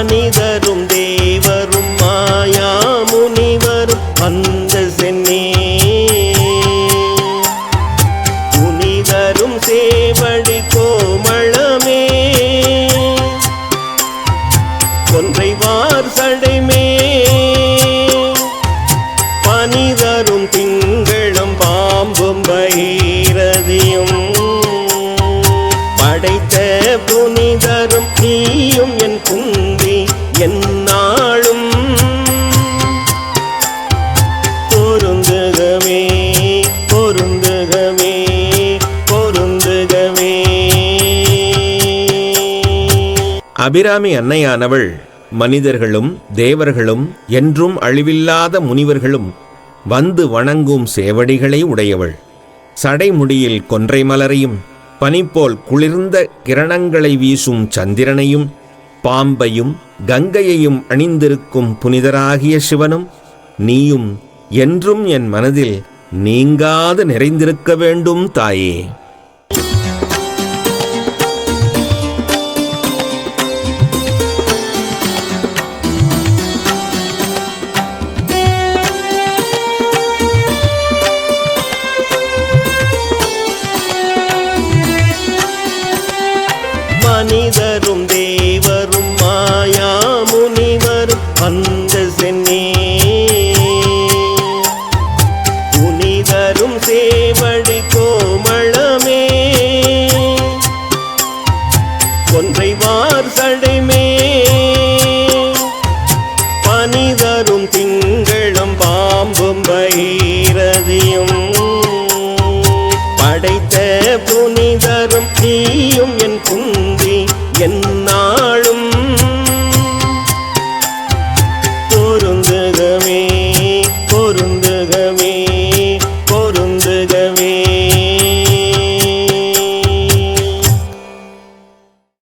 மானிதரும் தேவரும் மாயா முனிவரும் அந்த சென்னே. புனிதரும் சேவடி கோமளமே. கொன்றைவார் சடைமே பனிதரும் திங்களும் பாம்பும் பைரதியும். படைத்த புனிதரும் நீயும் என் புங்க அபிராமி அன்னையானவள் மனிதர்களும் தேவர்களும் என்றும் அழிவில்லாத முனிவர்களும் வந்து வணங்கும் சேவடிகளை உடையவள். சடைமுடியில் கொன்றை மலரையும் பனிப்போல் குளிர்ந்த கிரணங்களை வீசும் சந்திரனையும் பாம்பையும் கங்கையையும் அணிந்திருக்கும் புனிதராகிய சிவனும் நீயும் என்றும் என் மனதில் நீங்காது நிறைந்திருக்க வேண்டும் தாயே. மனிதரும் தேவரும் மாயா முனிவரும் வந்த சென்னே. புனிதரும் சேவடி கோமளமே. கொன்றைவார் சடைமே பனிதரும் திங்களும் பாம்பும் பகீரதியும் படைத்த புனிதரும் தீ